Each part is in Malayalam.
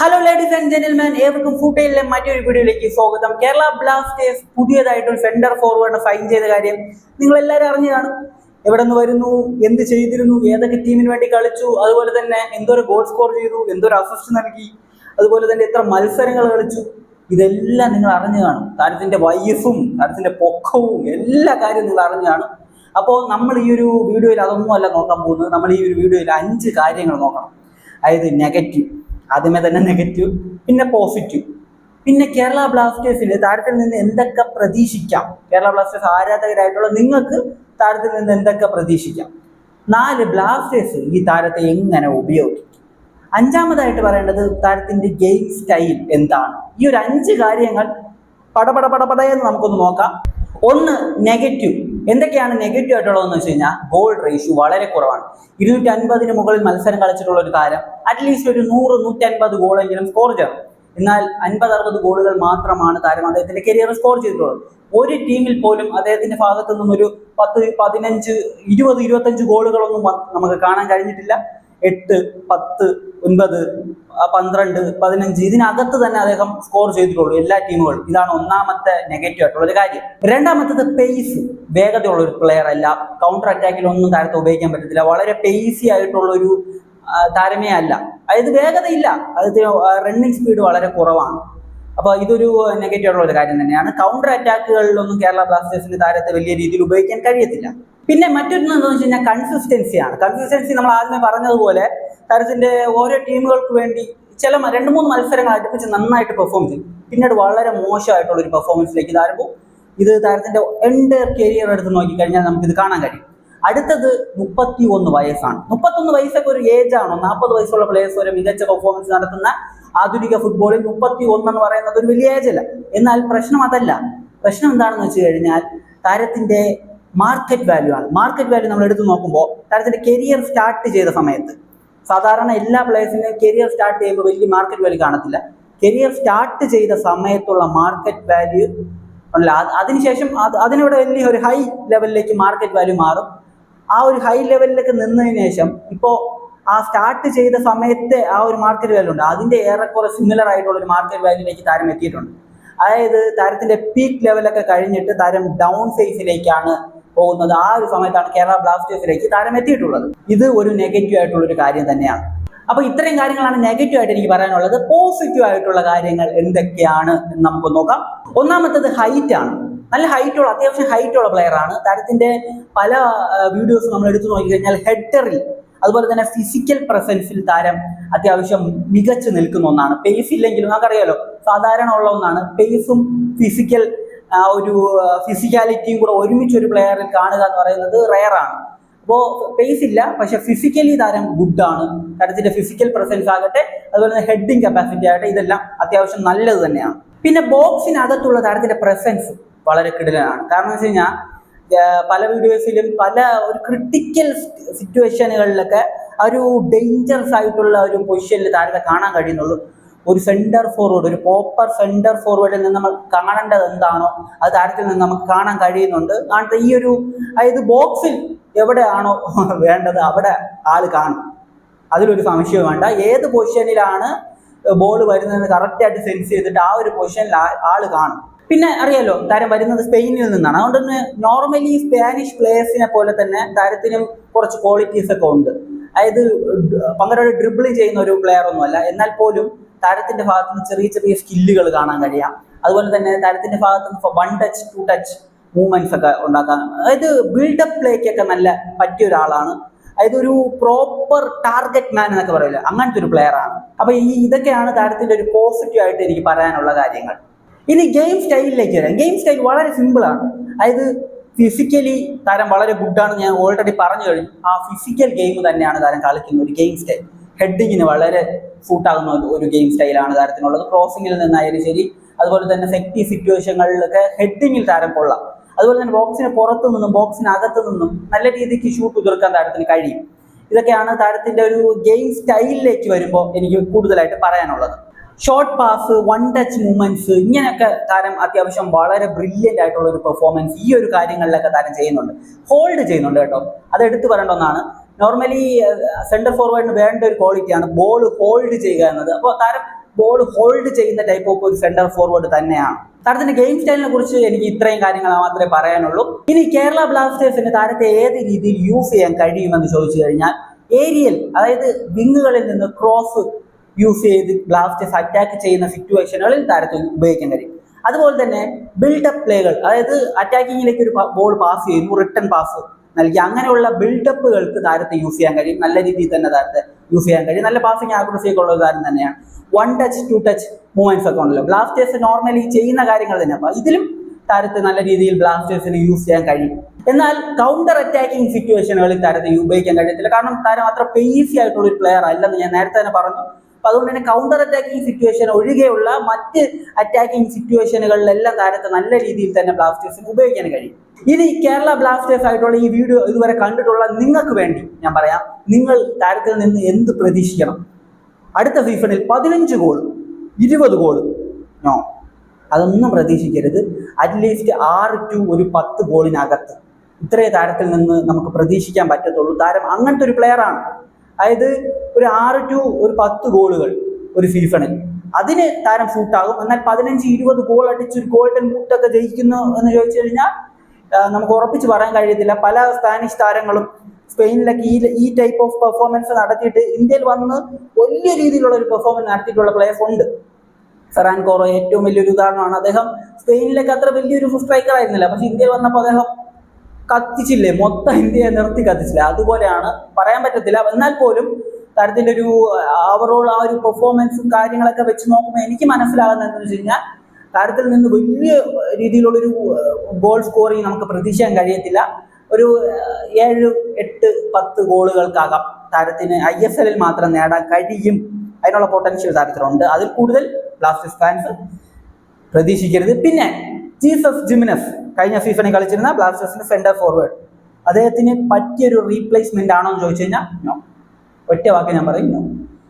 ഹലോ ലേഡീസ് ആൻഡ് ജെന്റിൽമാൻ ഏവർക്കും ഫുട്ടയിലെ മറ്റൊരു വീഡിയോയിലേക്ക് സ്വാഗതം. കേരള ബ്ലാസ്റ്റേഴ്സ് പുതിയതായിട്ട് ഒരു സെന്റർ ഫോർവേഡ് സൈൻ ചെയ്ത കാര്യം നിങ്ങൾ എല്ലാവരും അറിഞ്ഞതാണ്. എവിടെ നിന്ന് വരുന്നു? എന്ത് ചെയ്തിരുന്നു? ഏതൊക്കെ ടീമിന് വേണ്ടി കളിച്ചു? അതുപോലെ തന്നെ എന്തോരം ഗോൾ സ്കോർ ചെയ്തു? എന്തോരം അസിസ്റ്റ് നൽകി? അതുപോലെ തന്നെ എത്ര മത്സരങ്ങൾ കളിച്ചു? ഇതെല്ലാം നിങ്ങൾ അറിഞ്ഞു കാണും താരത്തിന്റെ വയസ്സും താരത്തിന്റെ പൊക്കവും എല്ലാ കാര്യവും നിങ്ങൾ അറിഞ്ഞു കാണും അപ്പോൾ നമ്മൾ ഈ ഒരു വീഡിയോയിൽ അതൊന്നും അല്ല നോക്കാൻ പോകുന്നത്. നമ്മൾ ഈ ഒരു വീഡിയോയിൽ അഞ്ച് കാര്യങ്ങൾ നോക്കണം. അതായത് നെഗറ്റീവ് ആദ്യമേ തന്നെ നെഗറ്റീവ് പിന്നെ പോസിറ്റീവ് പിന്നെ കേരള ബ്ലാസ്റ്റേഴ്സിന് താരത്തിൽ നിന്ന് എന്തൊക്കെ പ്രതീക്ഷിക്കാം? കേരള ബ്ലാസ്റ്റേഴ്സ് ആരാധകരായിട്ടുള്ള നിങ്ങൾക്ക് താരത്തിൽ നിന്ന് എന്തൊക്കെ പ്രതീക്ഷിക്കാം? നാല് ബ്ലാസ്റ്റേഴ്സ് ഈ താരത്തെ എങ്ങനെ ഉപയോഗിക്കും? അഞ്ചാമതായിട്ട് പറയേണ്ടത് താരത്തിന്റെ ഗെയിം സ്റ്റൈൽ എന്താണ്? ഈ ഒരു അഞ്ച് കാര്യങ്ങൾ പടപട പടപടയെന്ന് നമുക്കൊന്ന് നോക്കാം. ഒന്ന് നെഗറ്റീവ് എന്തൊക്കെയാണ് നെഗറ്റീവ് ആയിട്ടുള്ളതെന്ന് വെച്ച് കഴിഞ്ഞാൽ ഗോൾ റേഷ്യോ വളരെ കുറവാണ്. ഇരുന്നൂറ്റി അൻപതിന് മുകളിൽ മത്സരം കളിച്ചിട്ടുള്ള ഒരു താരം അറ്റ്ലീസ്റ്റ് ഒരു നൂറ് നൂറ്റി അൻപത് ഗോളെങ്കിലും സ്കോർ ചെയ്യണം. എന്നാൽ അൻപത് അറുപത് ഗോളുകൾ മാത്രമാണ് താരം അദ്ദേഹത്തിന്റെ കരിയർ സ്കോർ ചെയ്തിട്ടുള്ളത്. ഒരു ടീമിൽ പോലും അദ്ദേഹത്തിന്റെ ഭാഗത്തു നിന്നും ഒരു പത്ത് പതിനഞ്ച് ഇരുപത് ഇരുപത്തഞ്ച് ഗോളുകളൊന്നും നമുക്ക് കാണാൻ കഴിഞ്ഞിട്ടില്ല. എട്ട് പത്ത് ഒൻപത് പന്ത്രണ്ട് പതിനഞ്ച് ഇതിനകത്ത് തന്നെ അദ്ദേഹം സ്കോർ ചെയ്തിട്ടുള്ളൂ എല്ലാ ടീമുകളും ഇതാണ് ഒന്നാമത്തെ നെഗറ്റീവ് ആയിട്ടുള്ള ഒരു കാര്യം. രണ്ടാമത്തത് പേസ് വേഗതയുള്ള ഒരു പ്ലെയർ അല്ല കൗണ്ടർ അറ്റാക്കിൽ ഒന്നും താരത്തെ ഉപയോഗിക്കാൻ പറ്റത്തില്ല. വളരെ പേസി ആയിട്ടുള്ള ഒരു താരമേ അല്ല. അതായത് വേഗതയില്ല. അത് റണ്ണിങ് സ്പീഡ് വളരെ കുറവാണ്. അപ്പോൾ ഇതൊരു നെഗറ്റീവ് ആയിട്ടുള്ള ഒരു കാര്യം തന്നെയാണ്. കൗണ്ടർ അറ്റാക്കുകളിലൊന്നും കേരള ബ്ലാസ്റ്റേഴ്സിന് താരത്തെ വലിയ രീതിയിൽ ഉപയോഗിക്കാൻ കഴിയത്തില്ല. പിന്നെ മറ്റൊരു എന്ന് വെച്ച് കഴിഞ്ഞാൽ കൺസിസ്റ്റൻസിയാണ് കൺസിസ്റ്റൻസി നമ്മൾ ആദ്യമേ പറഞ്ഞതുപോലെ താരത്തിന്റെ ഓരോ ടീമുകൾക്ക് വേണ്ടി ചില രണ്ട് മൂന്ന് മത്സരങ്ങൾ അടുപ്പിച്ച് നന്നായിട്ട് പെർഫോം ചെയ്യും. പിന്നീട് വളരെ മോശമായിട്ടുള്ള ഒരു പെർഫോമൻസിലേക്ക് താരം ഇത് താരത്തിന്റെ എന്റെ കരിയർ എടുത്ത് നോക്കിക്കഴിഞ്ഞാൽ നമുക്കിത് കാണാൻ കഴിയും. അടുത്തത് മുപ്പത്തി ഒന്ന് വയസ്സാണ്. മുപ്പത്തൊന്ന് വയസ്സൊക്കെ ഒരു ഏജ് ആണോ. നാൽപ്പത് വയസ്സുള്ള പ്ലേയേഴ്സ് വരെ മികച്ച പെർഫോമൻസ് നടത്തുന്ന ആധുനിക ഫുട്ബോളിൽ മുപ്പത്തി എന്ന് പറയുന്നത് ഒരു വലിയ ഏജല്ല എന്നാൽ പ്രശ്നം അതല്ല. പ്രശ്നം എന്താണെന്ന് വെച്ച് കഴിഞ്ഞാൽ താരത്തിന്റെ മാർക്കറ്റ് വാല്യൂ ആണ്. മാർക്കറ്റ് വാല്യൂ നമ്മൾ എടുത്തു നോക്കുമ്പോൾ താരത്തിന്റെ കരിയർ സ്റ്റാർട്ട് ചെയ്ത സമയത്ത് സാധാരണ എല്ലാ പ്ലേയേഴ്സിനും കരിയർ സ്റ്റാർട്ട് ചെയ്യുമ്പോൾ വലിയ മാർക്കറ്റ് വാല്യൂ കാണത്തില്ല. കരിയർ സ്റ്റാർട്ട് ചെയ്ത സമയത്തുള്ള മാർക്കറ്റ് വാല്യൂ ഉണ്ടല്ലോ. അത് അതിനുശേഷം അത് അതിനിവിടെ വലിയ ഒരു ഹൈ ലെവലിലേക്ക് മാർക്കറ്റ് വാല്യൂ മാറും. ആ ഒരു ഹൈ ലെവലിലേക്ക് നിന്നതിന് ശേഷം ഇപ്പോൾ ആ സ്റ്റാർട്ട് ചെയ്ത സമയത്തെ ആ ഒരു മാർക്കറ്റ് വാല്യൂ ഉണ്ട്. അതിന്റെ ഏറെക്കുറെ സിമിലർ ആയിട്ടുള്ള ഒരു മാർക്കറ്റ് വാല്യൂലേക്ക് താരം എത്തിയിട്ടുണ്ട്. അതായത് താരത്തിന്റെ പീക്ക് ലെവലൊക്കെ കഴിഞ്ഞിട്ട് താരം ഡൗൺ ഫേസിലേക്കാണ് പോകുന്നത്. ആ ഒരു സമയത്താണ് കേരള ബ്ലാസ്റ്റേഴ്സിലേക്ക് താരം എത്തിയിട്ടുള്ളത്. ഇത് ഒരു നെഗറ്റീവ് ആയിട്ടുള്ള ഒരു കാര്യം തന്നെയാണ്. അപ്പൊ ഇത്രയും കാര്യങ്ങളാണ് നെഗറ്റീവ് ആയിട്ട് എനിക്ക് പറയാനുള്ളത്. പോസിറ്റീവ് ആയിട്ടുള്ള കാര്യങ്ങൾ എന്തൊക്കെയാണ് എന്ന് നമുക്ക് നോക്കാം. ഒന്നാമത്തത് ഹൈറ്റ് ആണ്. നല്ല ഹൈറ്റ് ഉള്ള അത്യാവശ്യം ഹൈറ്റ് ഉള്ള പ്ലെയർ ആണ്. താരത്തിന്റെ പല വീഡിയോസ് നമ്മൾ എടുത്തു നോക്കിക്കഴിഞ്ഞാൽ ഹെഡറിൽ അതുപോലെ തന്നെ ഫിസിക്കൽ പ്രസൻസിൽ താരം അത്യാവശ്യം മികച്ചു നിൽക്കുന്ന ഒന്നാണ്. പേസ് ഇല്ലെങ്കിലും നമുക്കറിയാലോ സാധാരണ ഉള്ള ഒന്നാണ്. പേസും ഫിസിക്കൽ ഒരു ഫിസിക്കാലിറ്റിയും കൂടെ ഒരുമിച്ച് ഒരു പ്ലെയറിൽ കാണുക എന്ന് പറയുന്നത് റെയറാണ് അപ്പോൾ പേസ് ഇല്ല പക്ഷെ ഫിസിക്കലി താരം ഗുഡാണ് താരത്തിന്റെ ഫിസിക്കൽ പ്രസൻസ് ആകട്ടെ അതുപോലെ തന്നെ ഹെഡിങ് കപ്പാസിറ്റി ആകട്ടെ ഇതെല്ലാം അത്യാവശ്യം നല്ലത് തന്നെയാണ്. പിന്നെ ബോക്സിനകത്തുള്ള താരത്തിന്റെ പ്രസൻസ് വളരെ കിടിലനാണ്. കാരണം വെച്ച് കഴിഞ്ഞാൽ പല വീഡിയോസിലും പല ഒരു ക്രിട്ടിക്കൽ സിറ്റുവേഷനുകളിലൊക്കെ ഒരു ഡേഞ്ചറസ് ആയിട്ടുള്ള ഒരു പൊസിഷനിൽ താരത്തെ കാണാൻ കഴിയുന്നുള്ളൂ. ഒരു സെന്റർ ഫോർവേഡ് ഒരു പ്രോപ്പർ സെന്റർ ഫോർവേഡിൽ നിന്ന് നമ്മൾ കാണേണ്ടത് എന്താണോ അത് താരത്തിൽ നിന്ന് നമുക്ക് കാണാൻ കഴിയുന്നുണ്ട്. കാരണം ഈ ഒരു അതായത് ബോക്സിൽ എവിടെയാണോ വേണ്ടത് അവിടെ ആൾ കാണും. അതിലൊരു സംശയവും വേണ്ട. ഏത് പൊസിഷനിലാണ് ബോൾ വരുന്നതെന്ന് കറക്റ്റായിട്ട് സെൻസ് ചെയ്തിട്ട് ആ ഒരു പൊസിഷനിൽ ആൾ കാണും. പിന്നെ അറിയാലോ താരം വരുന്നത് സ്പെയിനിൽ നിന്നാണ്. അതുകൊണ്ട് തന്നെ നോർമലി സ്പാനിഷ് പ്ലേയേഴ്സിനെ പോലെ തന്നെ താരത്തിനും കുറച്ച് ക്വാളിറ്റീസ് ഒക്കെ ഉണ്ട്. അതായത് പങ്കരം ഡ്രിബിൾ ചെയ്യുന്ന ഒരു പ്ലെയർ ഒന്നുമല്ല എന്നാൽ പോലും താരത്തിന്റെ ഭാഗത്ത് നിന്ന് ചെറിയ ചെറിയ സ്കില്ലുകൾ കാണാൻ കഴിയാം. അതുപോലെ തന്നെ താരത്തിന്റെ ഭാഗത്ത് നിന്ന് one touch two touch movements ഒക്കെ ഉണ്ടാക്കാൻ. അതായത് ബിൽഡപ്പ് പ്ലേക്കൊക്കെ നല്ല പറ്റിയ ഒരാളാണ്. അതായത് ഒരു പ്രോപ്പർ ടാർഗറ്റ് മാൻ എന്നൊക്കെ പറയില്ല അങ്ങനത്തെ ഒരു പ്ലെയർ ആണ്. അപ്പൊ ഈ ഇതൊക്കെയാണ് താരത്തിന്റെ ഒരു പോസിറ്റീവ് ആയിട്ട് എനിക്ക് പറയാനുള്ള കാര്യങ്ങൾ. ഇനി ഗെയിം സ്റ്റൈലിലേക്ക് വരാം. ഗെയിം സ്റ്റൈൽ വളരെ സിമ്പിളാണ് അതായത് ഫിസിക്കലി താരം വളരെ ഗുഡാണെന്ന് ഞാൻ ഓൾറെഡി പറഞ്ഞു കഴിഞ്ഞു. ആ ഫിസിക്കൽ ഗെയിം തന്നെയാണ് താരം കളിക്കുന്ന ഒരു ഗെയിം സ്റ്റൈൽ ഹെഡിങ്ങിന് വളരെ സൂട്ടാകുന്ന ഒരു- ഗെയിം സ്റ്റൈലാണ് താരത്തിനുള്ളത്. ക്രോസിങ്ങിൽ നിന്നായാലും ശരി അതുപോലെ തന്നെ സെക്ടി സിറ്റുവേഷനുകളിലൊക്കെ ഹെഡിങ്ങിൽ താരം കൊള്ളാം. അതുപോലെ തന്നെ ബോക്സിന് പുറത്തു നിന്നും ബോക്സിനകത്തു നിന്നും നല്ല രീതിക്ക് ഷൂട്ട് ഉതിർക്കാൻ താരത്തിന് കഴിയും. ഇതൊക്കെയാണ് താരത്തിന്റെ ഒരു ഗെയിം സ്റ്റൈലിലേക്ക് വരുമ്പോൾ എനിക്ക് കൂടുതലായിട്ട് പറയാനുള്ളത്. Short pass one touch movements ഇങ്ങനെയൊക്കെ താരം അത്യാവശ്യം വളരെ ബ്രില്യന്റ് ആയിട്ടുള്ള ഒരു പെർഫോമൻസ് ഈ ഒരു കാര്യങ്ങളിലൊക്കെ താരം ചെയ്യുന്നുണ്ട്. ഹോൾഡ് ചെയ്യുന്നുണ്ട് കേട്ടോ. അത് എടുത്തു പറയേണ്ട ഒന്നാണ്. നോർമലി സെന്റർ ഫോർവേഡിന് വേണ്ട ഒരു ക്വാളിറ്റിയാണ് ബോൾ ഹോൾഡ് ചെയ്യുക എന്നത്. അപ്പോൾ താരം ബോൾ ഹോൾഡ് ചെയ്യുന്ന ടൈപ്പ് ഓഫ് ഒരു സെന്റർ ഫോർവേഡ് തന്നെയാണ്. താരത്തിന്റെ ഗെയിം സ്റ്റൈലിനെ കുറിച്ച് എനിക്ക് ഇത്രയും കാര്യങ്ങൾ മാത്രമേ പറയാനുള്ളൂ. ഇനി കേരള ബ്ലാസ്റ്റേഴ്സിന് താരത്തെ ഏത് രീതിയിൽ യൂസ് ചെയ്യാൻ കഴിയുമെന്ന് ചോദിച്ചു കഴിഞ്ഞാൽ ഏരിയൽ അതായത് വിങ്ങുകളിൽ നിന്ന് ക്രോസ് യൂസ് ചെയ്ത് ബ്ലാസ്റ്റേഴ്സ് അറ്റാക്ക് ചെയ്യുന്ന സിറ്റുവേഷനുകളിൽ താരത്തെ ഉപയോഗിക്കാൻ കഴിയും അതുപോലെ തന്നെ ബിൽഡപ്പ് പ്ലേകൾ അതായത് അറ്റാക്കിങ്ങിലേക്ക് ഒരു ബോൾ പാസ് ചെയ്യുന്നു റിട്ടേൺ പാസ് നൽകി അങ്ങനെയുള്ള ബിൽഡപ്പുകൾക്ക് താരത്തെ യൂസ് ചെയ്യാൻ കഴിയും. നല്ല രീതിയിൽ തന്നെ താരത്തെ യൂസ് ചെയ്യാൻ കഴിയും. നല്ല ആക്രസി ഒക്കെ ഉള്ള താരം തന്നെയാണ്. One touch two touch movements ഒക്കെ ഉണ്ടല്ലോ. ബ്ലാസ്റ്റേഴ്സ് നോർമലി ചെയ്യുന്ന കാര്യങ്ങൾ തന്നെ. അപ്പൊ ഇതിലും താരത്തെ നല്ല രീതിയിൽ ബ്ലാസ്റ്റേഴ്സിന് യൂസ് ചെയ്യാൻ കഴിയും. എന്നാൽ കൗണ്ടർ അറ്റാക്കിംഗ് സിറ്റുവേഷനുകളിൽ താരത്തെ ഉപയോഗിക്കാൻ കഴിയത്തില്ല കാരണം താരം അത്ര പേസി ആയിട്ടുള്ള ഒരു പ്ലെയർ അല്ലെന്ന് ഞാൻ നേരത്തെ തന്നെ പറഞ്ഞു. അപ്പൊ അതുകൊണ്ട് തന്നെ കൗണ്ടർ അറ്റാക്കിംഗ് സിറ്റുവേഷൻ ഒഴികെയുള്ള മറ്റ് അറ്റാക്കിംഗ് സിറ്റുവേഷനുകളിലെല്ലാം താരത്തെ നല്ല രീതിയിൽ തന്നെ ബ്ലാസ്റ്റേഴ്സിന് ഉപയോഗിക്കാൻ കഴിയും. ഇനി കേരള ബ്ലാസ്റ്റേഴ്സ് ആയിട്ടുള്ള ഈ വീഡിയോ ഇതുവരെ കണ്ടിട്ടുള്ള നിങ്ങൾക്ക് വേണ്ടി ഞാൻ പറയാം. നിങ്ങൾ താരത്തിൽ നിന്ന് എന്ത് പ്രതീക്ഷിക്കണം? അടുത്ത സീസണിൽ പതിനഞ്ച് ഗോൾ ഇരുപത് ഗോൾ നോ അതൊന്നും പ്രതീക്ഷിക്കരുത്. അറ്റ്ലീസ്റ്റ് ആറ് ടു ഒരു പത്ത് ഗോളിനകത്ത് ഇത്രയും താരത്തിൽ നിന്ന് നമുക്ക് പ്രതീക്ഷിക്കാൻ പറ്റത്തുള്ളൂ. താരം അങ്ങനത്തെ ഒരു പ്ലെയറാണ് അതായത് ഒരു ആറ് ടു ഒരു പത്ത് ഗോളുകൾ ഒരു സീസണിൽ. അതിന് താരം ഫൂട്ടാകും എന്നാൽ പതിനഞ്ച് ഇരുപത് ഗോൾ അടിച്ച് ഒരു ഗോൾഡൻ ബൂട്ടൊക്കെ ജയിക്കുന്നു എന്ന് ചോദിച്ചു കഴിഞ്ഞാൽ നമുക്ക് ഉറപ്പിച്ച് പറയാൻ കഴിയത്തില്ല. പല സ്പാനിഷ് താരങ്ങളും സ്പെയിനിലൊക്കെ ഈ ഈ ടൈപ്പ് ഓഫ് പെർഫോമൻസ് നടത്തിയിട്ട് ഇന്ത്യയിൽ വന്ന് വലിയ രീതിയിലുള്ള ഒരു പെർഫോമൻസ് നടത്തിയിട്ടുള്ള പ്ലേയേഴ്സ് ഉണ്ട്. ഫെറാൻ കോറോ ഏറ്റവും വലിയൊരു ഉദാഹരണമാണ്. അദ്ദേഹം സ്പെയിനിലൊക്കെ അത്ര വലിയൊരു സ്ട്രൈക്കർ ആയിരുന്നില്ല. പക്ഷെ ഇന്ത്യയിൽ വന്നപ്പോൾ അദ്ദേഹം കത്തിച്ചില്ലേ? മൊത്തം ഇന്ത്യയെ നിർത്തി കത്തിച്ചില്ലേ? അതുപോലെയാണ് പറയാൻ പറ്റത്തില്ല. എന്നാൽ പോലും താരത്തിന്റെ ഒരു ഓവറോൾ ആ ഒരു പെർഫോമൻസും കാര്യങ്ങളൊക്കെ വെച്ച് നോക്കുമ്പോൾ എനിക്ക് മനസ്സിലാകുന്നത് എന്താണെന്ന് വെച്ച് കഴിഞ്ഞാൽ താരത്തിൽ നിന്ന് വലിയ രീതിയിലുള്ളൊരു ഗോൾ സ്കോറിങ് നമുക്ക് പ്രതീക്ഷിക്കാൻ കഴിയത്തില്ല. ഒരു ഏഴ് എട്ട് പത്ത് ഗോളുകൾക്കാകാം താരത്തിന് ഐ എസ് എല്ലിൽ മാത്രം നേടാൻ കഴിയും. അതിനുള്ള പൊട്ടൻഷ്യൽ താരത്തിലുണ്ട്. അതിൽ കൂടുതൽ ബ്ലാസ്റ്റേഴ്സ് ഫാൻസ് പ്രതീക്ഷിക്കരുത്. പിന്നെ ജീസസ് ജിമിനസ്. കഴിഞ്ഞ സീസണിൽ കളിച്ചിരുന്ന ബ്ലാസ്റ്റേഴ്സിന്റെ സെന്റർ ഫോർവേഡ് അദ്ദേഹത്തിന് പറ്റിയൊരു റീപ്ലേസ്മെന്റ് ആണോ എന്ന് ചോദിച്ചു കഴിഞ്ഞാൽ നോ ഒറ്റ വാക്ക് ഞാൻ പറയും.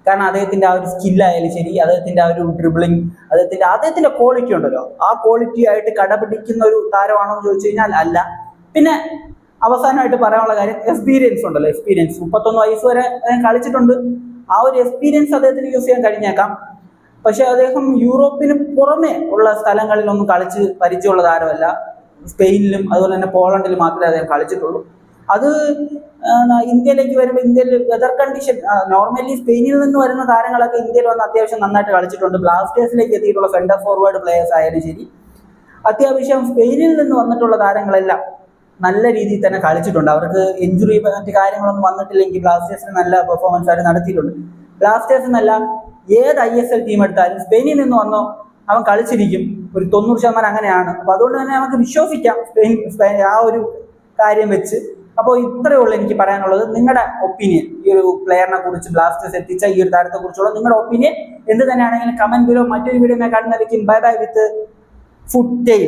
കാരണം അദ്ദേഹത്തിന്റെ ആ ഒരു സ്കില്ലായാലും ശരി അദ്ദേഹത്തിന്റെ ആ ഒരു ഡ്രിബിളിംഗ് അദ്ദേഹത്തിന്റെ അദ്ദേഹത്തിന്റെ ക്വാളിറ്റി ഉണ്ടല്ലോ. ആ ക്വാളിറ്റി ആയിട്ട് കടപിടിക്കുന്ന ഒരു താരമാണോ എന്ന് ചോദിച്ചു കഴിഞ്ഞാൽ അല്ല. പിന്നെ അവസാനമായിട്ട് പറയാനുള്ള കാര്യം എക്സ്പീരിയൻസ് ഉണ്ടല്ലോ എക്സ്പീരിയൻസ് മുപ്പത്തൊന്ന് വയസ്സ് വരെ കളിച്ചിട്ടുണ്ട്. ആ ഒരു എക്സ്പീരിയൻസ് അദ്ദേഹത്തിന് യൂസ് ചെയ്യാൻ കഴിഞ്ഞേക്കാം. പക്ഷെ അദ്ദേഹം യൂറോപ്പിന് പുറമെ ഉള്ള സ്ഥലങ്ങളിലൊന്നും കളിച്ച് പരിചയമുള്ള താരമല്ല. സ്പെയിനിലും അതുപോലെ തന്നെ പോളണ്ടിലും മാത്രമേ അദ്ദേഹം കളിച്ചിട്ടുള്ളൂ. അത് ഇന്ത്യയിലേക്ക് വരുമ്പോൾ ഇന്ത്യയിൽ വെതർ കണ്ടീഷൻ നോർമലി സ്പെയിനിൽ നിന്ന് വരുന്ന താരങ്ങളൊക്കെ ഇന്ത്യയിൽ വന്ന് അത്യാവശ്യം നന്നായിട്ട് കളിച്ചിട്ടുണ്ട്. ബ്ലാസ്റ്റേഴ്സിലേക്ക് എത്തിയിട്ടുള്ള സെന്റർ ഫോർവേഡ് പ്ലേയേഴ്സ് ആയാലും ശരി. അത്യാവശ്യം സ്പെയിനിൽ നിന്ന് വന്നിട്ടുള്ള താരങ്ങളെല്ലാം നല്ല രീതിയിൽ തന്നെ കളിച്ചിട്ടുണ്ട്. അവർക്ക് ഇഞ്ചുറി മറ്റു കാര്യങ്ങളൊന്നും വന്നിട്ടില്ലെങ്കിൽ ബ്ലാസ്റ്റേഴ്സിന് നല്ല പെർഫോമൻസ് അവർ നടത്തിയിട്ടുണ്ട്. ബ്ലാസ്റ്റേഴ്സ് എന്നല്ല ഏത് ഐ എസ് എൽ ടീം എടുത്താലും സ്പെയിനിൽ നിന്ന് വന്നോ അവൻ കളിച്ചിരിക്കും. ഒരു തൊണ്ണൂറ് ശതമാനം അങ്ങനെയാണ്. അപ്പൊ അതുകൊണ്ട് തന്നെ നമുക്ക് വിശ്വസിക്കാം സ്പെയിൻ സ്പെയിൻ ആ ഒരു കാര്യം വെച്ച്. അപ്പോൾ ഇത്രയേ ഉള്ളൂ എനിക്ക് പറയാനുള്ളത്. നിങ്ങളുടെ ഒപ്പീനിയൻ ഈ ഒരു പ്ലെയറിനെ കുറിച്ച് ബ്ലാസ്റ്റേഴ്സ് എത്തിച്ച ഈ ഒരു താരത്തെ കുറിച്ചുള്ള നിങ്ങളുടെ ഒപ്പീനിയൻ എന്ത് തന്നെയാണെങ്കിലും കമന്റ് ബിലോ മറ്റൊരു video കാണുന്നതായിരിക്കും. Bye bye with food